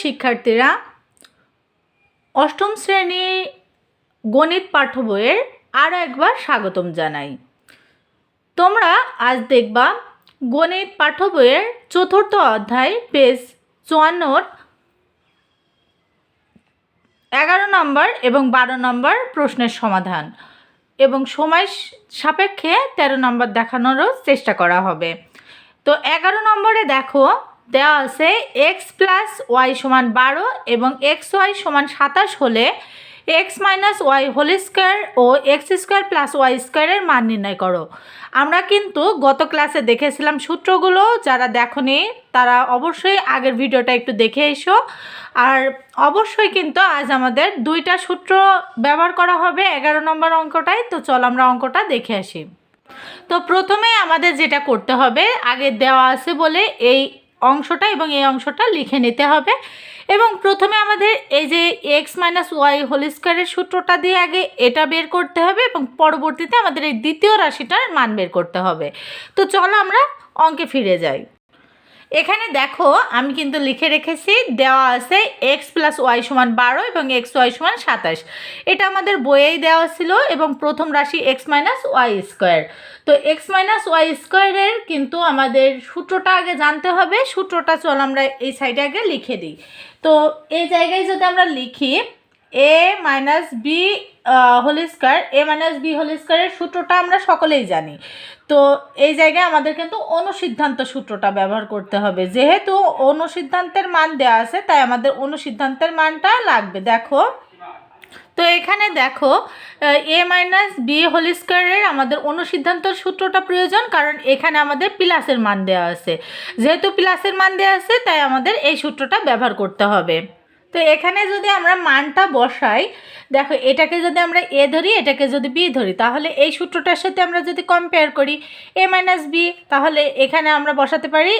শিক্ষার্থীরা অষ্টম শ্রেণি গণিত পাঠ্য বইয়ের আরও একবার স্বাগতম জানাই। তোমরা আজ দেখবা গণিত পাঠ্য বইয়ের চতুর্থ অধ্যায় পেজ চুয়ান্নর এগারো নম্বর এবং বারো নম্বর প্রশ্নের সমাধান এবং সময় সাপেক্ষে তেরো নম্বর দেখানোরও চেষ্টা করা হবে। তো এগারো নম্বরে দেখো দেওয়া আছে এক্স প্লাস ওয়াই সমান বারো এবং এক্স ওয়াই সমান সাতাশ হলে X minus Y whole square ও এক্স স্কোয়ার প্লাস ওয়াই স্কোয়ারের মান নির্ণয় করো। আমরা কিন্তু গত ক্লাসে দেখেছিলাম সূত্রগুলো, যারা দেখনি তারা অবশ্যই আগের ভিডিওটা একটু দেখে এসো। আর অবশ্যই কিন্তু আজ আমাদের দুইটা সূত্র ব্যবহার করা হবে এগারো নম্বর অঙ্কটাই তো চল আমরা অঙ্কটা দেখে আসি। তো প্রথমে আমাদের যেটা করতে হবে, আগে দেওয়া আছে বলে এই অংশটা এবং এই অংশটা লিখে নিতে হবে। এবং প্রথমে আমাদের এই যে এক্স মাইনাস ওয়াই হোল স্কোয়ারের সূত্রটা দিয়ে আগে এটা বের করতে হবে এবং পরবর্তীতে আমাদের এই দ্বিতীয় রাশিটার মান বের করতে হবে। তো চলো আমরা অঙ্কে ফিরে যাই। এখানে দেখো, আমি কিন্তু লিখে রেখেছি, দেওয়া আছে এক্স প্লাস ওয়াই সমান বারো এবং এক্স ওয়াই সমান সাতাশ। এটা আমাদের বইয়েই দেওয়া ছিল এবং প্রথম রাশি এক্স মাইনাস ওয়াই স্কোয়ার তো এক্স মাইনাস ওয়াই স্কোয়ারের কিন্তু আমাদের সূত্রটা আগে জানতে হবে, সূত্রটা চল আমরা এই সাইডে আগে লিখে দিই। তো এই জায়গায় যদি আমরা লিখি A minus B whole square, A minus B whole সূত্রটা আমরা সকলেই জানি। তো এই জায়গায় আমাদের কিন্তু অনুসিদ্ধান্ত সূত্রটা ব্যবহার করতে হবে। যেহেতু অনুসিদ্ধান্তের মান দেওয়া আছে, তাই আমাদের অনুসিদ্ধান্তের মানটা লাগবে। দেখো, তো এখানে দেখো এ মাইনাস বি হোল স্কোয়ারের আমাদের অনুসিদ্ধান্ত সূত্রটা প্রয়োজন, কারণ এখানে আমাদের প্লাসের মান দেওয়া আছে। যেহেতু প্লাসের মান দেওয়া আছে, তাই আমাদের এই সূত্রটা ব্যবহার করতে হবে। তো এখানে যদি আমরা মানটা বসাই, দেখো এটাকে যদি আমরা এ ধরি, এটাকে যদি বি ধরি, তাহলে এই সূত্রটার সাথে আমরা যদি কম্পেয়ার করি, এ মাইনাস বি, তাহলে এখানে আমরা বসাতে পারি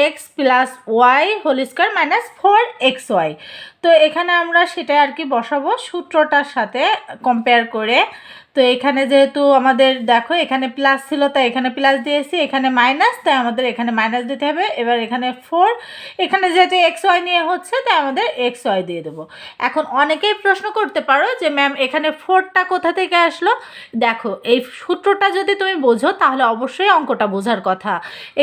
X plus Y whole square minus four X Y তো এখানে আমরা সেটা আর কি বসাবো সূত্রটার সাথে কম্পেয়ার করে। তো এখানে যেহেতু আমাদের, দেখো এখানে প্লাস ছিল, তাই এখানে প্লাস দিয়েছি, এখানে মাইনাস তাই আমাদের এখানে মাইনাস দিতে হবে। এবার এখানে ফোর এখানে যেহেতু এক্স ওয়াই নিয়ে হচ্ছে, তাই আমাদের এক্স ওয়াই দিয়ে দেবো। এখন অনেকেই প্রশ্ন করতে পারো যে ম্যাম এখানে ফোরটা কোথা থেকে আসলো? দেখো, এই সূত্রটা যদি তুমি বোঝো, তাহলে অবশ্যই অঙ্কটা বোঝার কথা।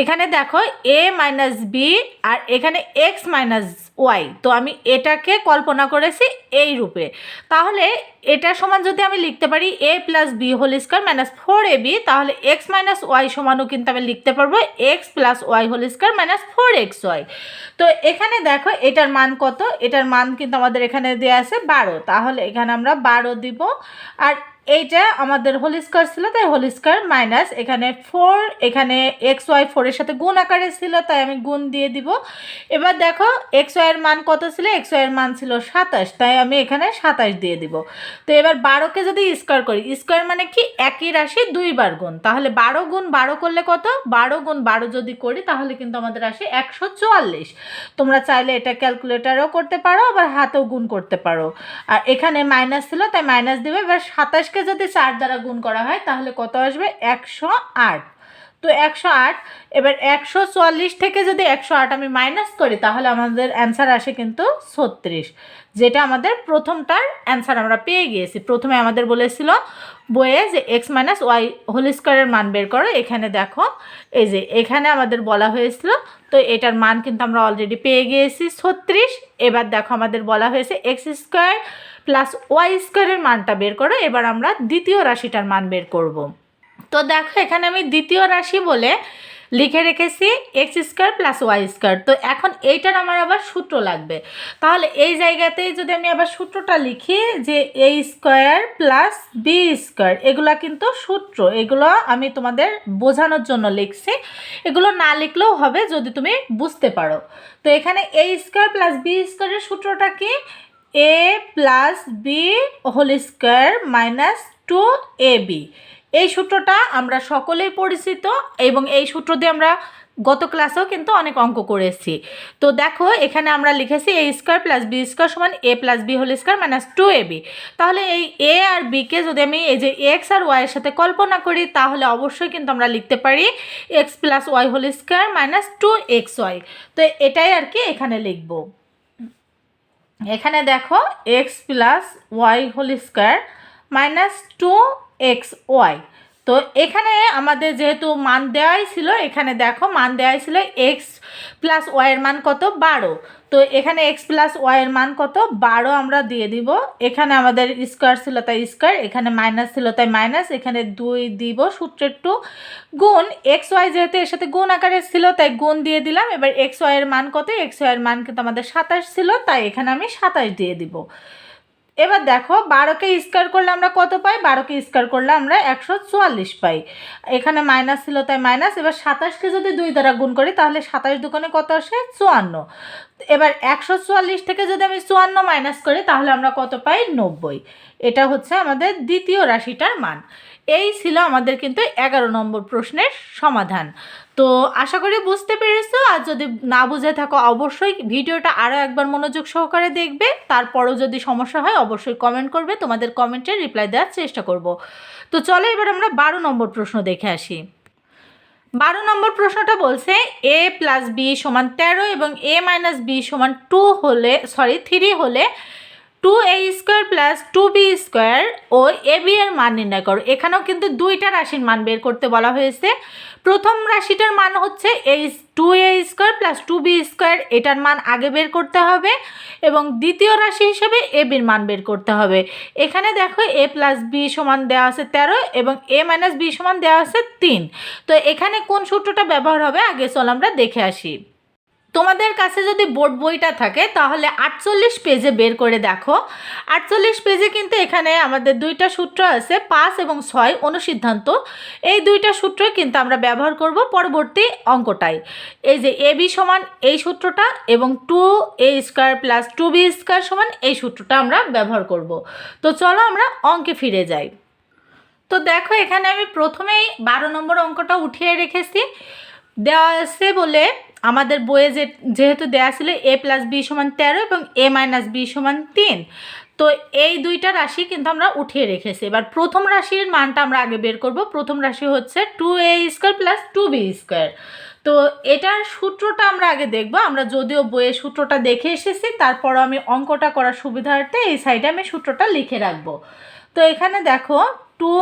এখানে দেখো এ মাইনাস বি আর এখানে এক্স মাইনাস ওয়াই তো আমি এটাকে কল্পনা করেছি এই রূপে। তাহলে এটা সমান যদি আমি লিখতে পারি A plus B whole square minus four A B তাহলে এক্স মাইনাস ওয়াই সমানও কিন্তু আমি লিখতে পারব X plus Y whole square minus four X Y তো এখানে দেখো, এটার মান কত? এটার মান কিন্তু আমাদের এখানে দেওয়া আছে বারো, তাহলে এখানে আমরা বারো দিব। আর এইটা আমাদের হোল স্কোয়ার ছিল, তাই হোল স্কোয়ার মাইনাস এখানে ফোর এখানে এক্স ওয়াই ফোরের সাথে গুণ আকারে ছিল, তাই আমি গুণ দিয়ে দিব। এবার দেখো এক্স ওয়াইয়ের মান কত ছিল? এক্স ওয়াইয়ের মান ছিল সাতাশ, তাই আমি এখানে সাতাশ দিয়ে দিব। তো এবার বারোকে যদি স্কোয়ার করি স্কোয়ার মানে কি? একই রাশি দুইবার গুণ। তাহলে বারো গুণ বারো করলে কত? বারো গুণ বারো যদি করি, তাহলে কিন্তু আমাদের আসে একশো চুয়াল্লিশ। তোমরা চাইলে এটা ক্যালকুলেটারও করতে পারো, আবার হাতেও গুণ করতে পারো। আর এখানে মাইনাস ছিল, তাই মাইনাস দেবে। এবার সাতাশ আজকে যদি চার দ্বারা গুণ করা হয় তাহলে কত আসবে? একশো আট। তো একশো আট, এবার একশো চুয়াল্লিশ থেকে যদি একশো আট আমি মাইনাস করি, তাহলে আমাদের অ্যান্সার আসে কিন্তু ছত্রিশ, যেটা আমাদের প্রথমটার অ্যান্সার আমরা পেয়ে গিয়েছি। প্রথমে আমাদের বলেছিল বইয়ে যে এক্স মাইনাস ওয়াই হোল স্কোয়ারের মান বের করো, এখানে দেখো, এই যে এখানে আমাদের বলা হয়েছিল, তো এটার মান কিন্তু আমরা অলরেডি পেয়ে গিয়েছি ছত্রিশ, এবার দেখো আমাদের বলা হয়েছে এক্স স্কোয়ার প্লাস ওয়াই স্কোয়ারের মানটা বের করো, এবার আমরা দ্বিতীয় রাশিটার মান বের করব। তো দেখো, এখানে আমি দ্বিতীয় রাশি বলে লিখে রেখেছি X square plus Y square তো এখন এইটার আমার আবার সূত্র লাগবে। তাহলে এই জায়গাতেই যদি আমি আবার সূত্রটা লিখি যে A square plus B square এগুলো কিন্তু সূত্র। এগুলো আমি তোমাদের বোঝানোর জন্য লিখছি। এগুলো না লিখলেও হবে যদি তুমি বুঝতে পারো। তো এখানে এ স্কোয়ার প্লাস বি স্কোয়ারের সূত্রটা কি? A plus B whole square minus two A B এই সূত্রটা আমরা সকলেই পরিচিত এবং এই সূত্র দিয়ে আমরা গত ক্লাসেও কিন্তু অনেক অঙ্ক করেছি তো দেখো, এখানে আমরা লিখেছি A square plus B square সমান A plus B whole square minus two A B তাহলে এই এ আর বিকে যদি আমি এই যে এক্স আর ওয়াইয়ের সাথে কল্পনা করি, তাহলে অবশ্যই কিন্তু আমরা লিখতে পারি X plus Y whole square minus two X Y তো এটাই আর কি এখানে লিখব। এখানে দেখো X plus Y whole square minus two X Y তো এখানে আমাদের যেহেতু মান দেওয়াই ছিল, এখানে দেখো মান দেওয়াই ছিল এক্স প্লাস ওয়াইয়ের মান কত? বারো। তো এখানে এক্স প্লাস ওয়াইয়ের মান কত? বারো আমরা দিয়ে দিব। এখানে আমাদের স্কোয়ার ছিল তাই স্কোয়ার এখানে মাইনাস ছিল তাই মাইনাস এখানে দুই দিব সূত্রের টু গুণ এক্স ওয়াই যেহেতু এর সাথে গুণ আকারে ছিল তাই গুণ দিয়ে দিলাম। এবার এক্স ওয়াইয়ের মান কত? এক্স ওয়াইয়ের মান কিন্তু আমাদের সাতাশ ছিল, তাই এখানে আমি সাতাশ দিয়ে দিব। এবার দেখো, বারোকে স্কোয়ার করলে আমরা কত পাই? বারোকে স্কোয়ার করলে আমরা একশো চুয়াল্লিশ পাই। এখানে মাইনাস ছিল, তাই মাইনাস এবার সাতাশকে যদি দুই দ্বারা গুণ করি, তাহলে সাতাশ দোকানে কত আসে? চুয়ান্ন। এবার একশো চুয়াল্লিশ থেকে যদি আমি চুয়ান্ন মাইনাস করি, তাহলে আমরা কত পাই? নব্বই। এটা হচ্ছে আমাদের দ্বিতীয় রাশিটার মান। এই ছিল আমাদের কিন্তু এগারো নম্বর প্রশ্নের সমাধান। তো আশা করি বুঝতে পেরেছ, আর যদি না বুঝে থাকো অবশ্যই ভিডিওটা আরও একবার মনোযোগ সহকারে দেখবে, তারপরও যদি সমস্যা হয় অবশ্যই কমেন্ট করবে, তোমাদের কমেন্টে রিপ্লাই দেওয়ার চেষ্টা করব। তো চলো এবার আমরা বারো নম্বর প্রশ্ন দেখে আসি। বারো নম্বর প্রশ্নটা বলছে এ প্লাস বি সমান তেরো এবং এ মাইনাস বি সমান টু হলে সরি থ্রি হলে two A square plus two B square O A B এর মান নির্ণয় করো। এখানেও কিন্তু দুইটা রাশির মান বের করতে বলা হয়েছে। প্রথম রাশিটার মান হচ্ছে এই two A square plus two B square এটার মান আগে বের করতে হবে এবং দ্বিতীয় রাশি হিসেবে এ বির মান বের করতে হবে। এখানে দেখো এ প্লাস বি সমান দেওয়া আছে তেরো এবং এ মাইনাস বি সমান দেওয়া আছে তিন। তো এখানে কোন সূত্রটা ব্যবহার হবে? আগে চল আমরা দেখে আসি। তোমাদের কাছে যদি বোর্ড বইটা থাকে, তাহলে আটচল্লিশ পেজে বের করে দেখো। আটচল্লিশ পেজে কিন্তু এখানে আমাদের দুইটা সূত্র আছে, পাঁচ এবং ছয় অনুসিদ্ধান্ত। এই দুইটা সূত্রই কিন্তু আমরা ব্যবহার করব পরবর্তী অঙ্কটাই এই যে এ বি সমান এই সূত্রটা এবং two A square plus two B square সমান এই সূত্রটা আমরা ব্যবহার করব। তো চলো আমরা অঙ্কে ফিরে যাই। তো দেখো এখানে আমি প্রথমেই বারো নম্বর অঙ্কটা উঠিয়ে রেখেছি। দেওয়া আছে বলে আমাদের বইয়ে যে, যেহেতু দেওয়া ছিল এ প্লাস বি সমান তেরো এবং এ মাইনাস বি সমান তিন। তো এই দুইটা রাশি কিন্তু আমরা উঠিয়ে রেখেছি। এবার প্রথম রাশির মানটা আমরা আগে বের করব। প্রথম রাশি হচ্ছে two A square plus two B square. তো এটার সূত্রটা আমরা আগে দেখব। আমরা যদিও বইয়ের সূত্রটা দেখে এসেছি, তারপরও আমি অঙ্কটা করার সুবিধার্থে এই সাইডে আমি সূত্রটা লিখে রাখব। তো এখানে দেখো, two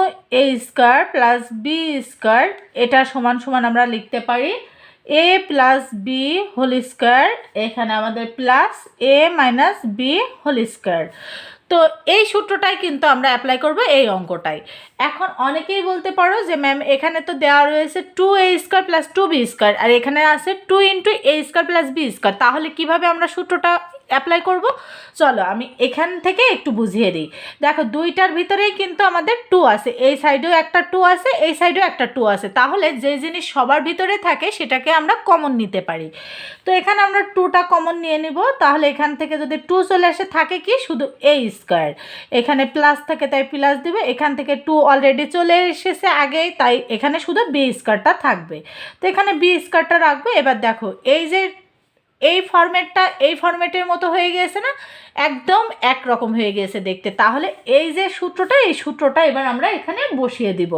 A square plus B square, এটা সমান সমান আমরা লিখতে পারি A plus B whole square এখানে আমাদের plus A minus B whole square তো এই সূত্রটাই কিন্তু আমরা অ্যাপ্লাই করব এই অঙ্কটাই। এখন অনেকেই বলতে পারো যে ম্যাম এখানে তো দেওয়া রয়েছে two A square plus two B square আর এখানে আছে two into A square plus B square তাহলে কীভাবে আমরা সূত্রটা অ্যাপ্লাই করব। চলো, আমি এখান থেকে একটু বুঝিয়ে দিই। দেখো, দুইটার ভিতরেই কিন্তু আমাদের টু আছে। এই সাইডেও একটা টু আছে, এই সাইডেও একটা টু আছে। তাহলে যে জিনিস সবার ভিতরে থাকে, সেটাকে আমরা কমন নিতে পারি। তো এখানে আমরা টুটা কমন নিয়ে নিব। তাহলে এখান থেকে যদি টু চলে আসে, থাকে কি? শুধু এ স্কোয়ার এখানে প্লাস থাকে, তাই প্লাস দিবে। এখান থেকে টু অলরেডি চলে এসেছে আগেই, তাই এখানে শুধু বি স্কোয়ারটা থাকবে। তো এখানে বি স্কোয়ারটা রাখবে। এবার দেখো, এই যে এই ফরম্যাটটা, এই ফরম্যাটের মতো হয়ে গিয়েছে না? একদম একরকম হয়ে গিয়েছে দেখতে। তাহলে এই যে সূত্রটা, এই সূত্রটা এবার আমরা এখানে বসিয়ে দিব।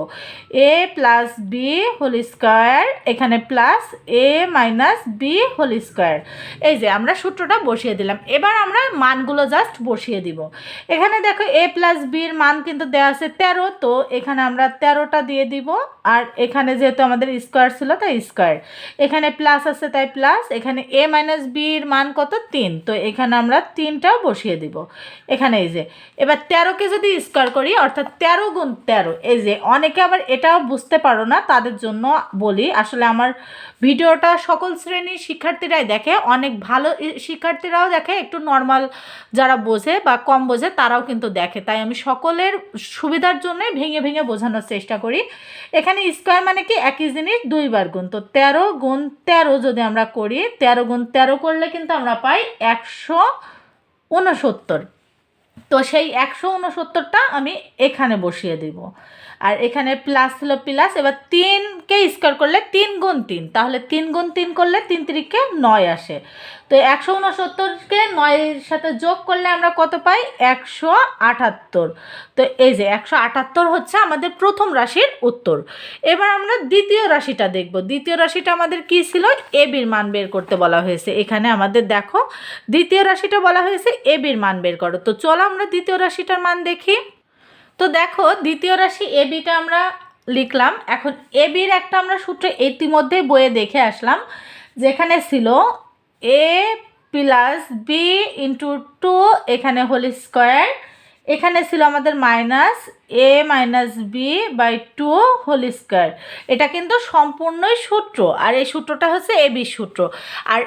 A plus B whole square এখানে plus A minus B whole square এই যে আমরা সূত্রটা বসিয়ে দিলাম। এবার আমরা মানগুলো জাস্ট বসিয়ে দিব। এখানে দেখো এ প্লাস বির মান কিন্তু দেওয়া আছে তেরো, তো এখানে আমরা তেরোটা দিয়ে দিব। আর এখানে যেহেতু আমাদের স্কোয়ার ছিল তাই স্কোয়ার এখানে প্লাস আছে তাই প্লাস এখানে এ মাইনাস বির মান কত? তিন। তো এখানে আমরা তিনটাও বসিয়ে দিব। এখানে এই যে, এবার তেরোকে যদি স্কোয়ার করি, অর্থাৎ তেরো গুণ তেরো, এই যে অনেকে আবার এটাও বুঝতে পারো না, তাদের জন্য বলি, আসলে আমার ভিডিওটা সকল শ্রেণির শিক্ষার্থীরাই দেখে, অনেক ভালো শিক্ষার্থীরাও দেখে, একটু নর্মাল যারা বোঝে বা কম বোঝে, তারাও কিন্তু দেখে। তাই আমি সকলের সুবিধার জন্যই ভেঙে ভেঙে বোঝানোর চেষ্টা করি। এখানে স্কোয়ার মানে কি? একই জিনিস, দুইবার গুণ। তো তেরো গুণ তেরো যদি আমরা করি, তেরো গুণ তেরো করলে কিন্তু আমরা পাই একশো উনসত্তর তো সেই একশো উনসত্তরটা আমি এখানে বসিয়ে দিব। আর এখানে প্লাস ছিল প্লাস এবার তিনকে স্কোয়ার করলে তিন গুণ তিন। তাহলে তিন গুণ তিন করলে তিন তিরিকে নয় আসে। তো একশো উনসত্তরকে নয়ের সাথে যোগ করলে আমরা কত পাই? একশো আটাত্তর। তো এই যে একশো আটাত্তর হচ্ছে আমাদের প্রথম রাশির উত্তর। এবার আমরা দ্বিতীয় রাশিটা দেখব। দ্বিতীয় রাশিটা আমাদের কি ছিল? এবির মান বের করতে বলা হয়েছে। এখানে আমাদের দেখো, দ্বিতীয় রাশিটা বলা হয়েছে এবির মান বের করো। তো চলো আমরা দ্বিতীয় রাশিটার মান দেখি। তো দেখো, দ্বিতীয় রাশি এবিটা আমরা লিখলাম। এখন এবির একটা আমরা সূত্র ইতিমধ্যে বইয়ে দেখে আসলাম, যেখানে ছিল A plus B into two এখানে হোল স্কোয়ার এখানে ছিল আমাদের minus A minus B by two whole square এটা কিন্তু সম্পূর্ণই সূত্র, আর এই সূত্রটা হচ্ছে এ বি সূত্র। আর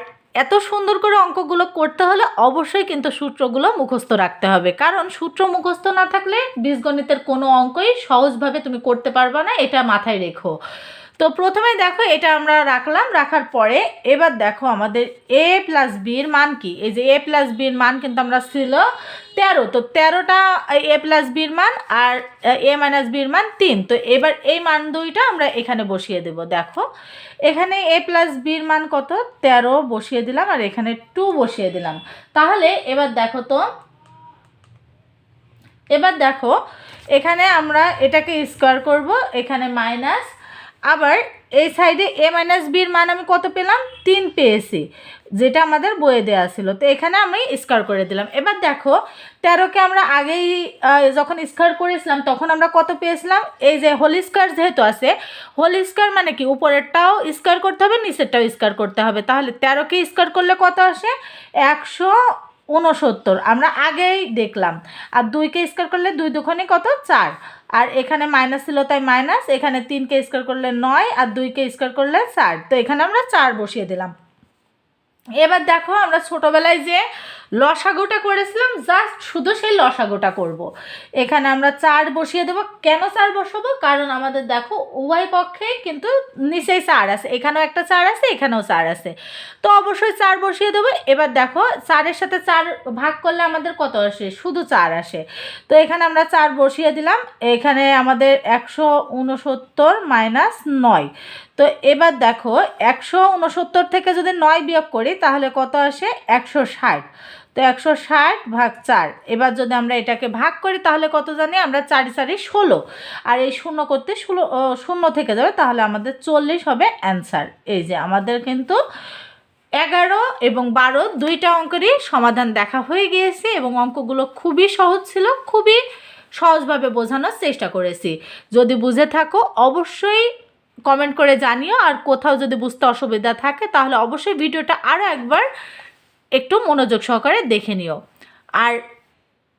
এত সুন্দর করে অঙ্কগুলো করতে হলে অবশ্যই কিন্তু সূত্রগুলো মুখস্থ রাখতে হবে। কারণ সূত্র মুখস্থ না থাকলে বীজগণিতের কোনো অঙ্কই সহজভাবে তুমি করতে পারবা না, এটা মাথায় রেখো। তো প্রথমে দেখো, এটা আমরা রাখলাম, রাখার পরে এবার দেখো আমাদের এ প্লাস বির মান কি? এই যে এ প্লাস বির মান কিন্তু আমরা ছিল তেরো, তো তেরোটা এ প্লাস বির মান আর এ মাইনাস বির মান তিন, তো এবার এই মান দুইটা আমরা এখানে বসিয়ে দেব, দেখো। এখানে এ প্লাস বির মান কত? তেরো বসিয়ে দিলাম আর এখানে টু বসিয়ে দিলাম। তাহলে এবার দেখো তো, এবার দেখো, এখানে আমরা এটাকে স্কোয়ার করব, এখানে মাইনাস আবার এই সাইডে এ মাইনাস বির মান আমি কত পেলাম? তিন পেয়েছি, যেটা আমাদের বইয়ে দেওয়া ছিল। তো এখানে আমি স্কোয়ার করে দিলাম। এবার দেখো তেরোকে আমরা আগেই যখন স্কোয়ার করেছিলাম, তখন আমরা কত পেয়েছিলাম? এই যে হোল স্কোয়ার যেহেতু আছে হোল স্কোয়ার মানে কি? উপরেরটাও স্কোয়ার করতে হবে, নিচেরটাও স্কোয়ার করতে হবে। তাহলে তেরোকে স্কোয়ার করলে কত আসে? একশো উনসত্তর আমরা আগেই দেখলাম। আর দুইকে স্কোয়ার করলে দুই দুখানে কত? চার। আর এখানে মাইনাস ছিল তাই মাইনাস এখানে তিনকে স্কোয়ার করলে নয় আর দুইকে স্কোয়ার করলে চার। তো এখানে আমরা চার বসিয়ে দিলাম। এবার দেখো আমরা ছোটোবেলায় যে লসাগুটা করেছিলাম জাস্ট শুধু সেই লসাগুটা করব। এখানে আমরা চার বসিয়ে দেবো। কেন চার বসাবো? কারণ আমাদের দেখো, উভয় পক্ষে কিন্তু নিচেই চার আছে। এখানেও একটা চার আছে, এখানেও চার আছে। তো অবশ্যই চার বসিয়ে দেবো। এবার দেখো, চারের সাথে চার ভাগ করলে আমাদের কত আসে? শুধু চার আসে। তো এখানে আমরা চার বসিয়ে দিলাম। এখানে আমাদের একশো উনসত্তর মাইনাস নয়। তো এবার দেখো একশো উনসত্তর থেকে যদি নয় বিয়োগ করি, তাহলে কত আসে? একশো ষাট। তো একশো ষাট ভাগ চার। এবার যদি আমরা এটাকে ভাগ করি, তাহলে কত জানি? আমরা চারি চারি ষোলো। আর এই শূন্য করতে ষোলো শূন্য থেকে যাবে, তাহলে আমাদের চল্লিশ হবে অ্যান্সার। এই যে আমাদের কিন্তু এগারো এবং বারো দুইটা অঙ্কেরই সমাধান দেখা হয়ে গিয়েছে এবং অঙ্কগুলো খুবই সহজ ছিল, খুবই সহজভাবে বোঝানোর চেষ্টা করেছি। যদি বুঝে থাকো, অবশ্যই কমেন্ট করে জানিও, আর কোথাও যদি বুঝতে অসুবিধা থাকে, তাহলে অবশ্যই ভিডিওটা আরও একবার একটু মনোযোগ সহকারে দেখে নিও। আর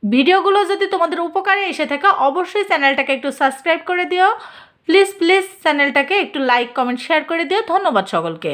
ভিডিওগুলো যদি তোমাদের উপকারে এসে থাকে, অবশ্যই চ্যানেলটাকে একটু সাবস্ক্রাইব করে দিও। প্লিজ প্লিজ চ্যানেলটাকে একটু লাইক কমেন্ট শেয়ার করে দিও। ধন্যবাদ সকলকে।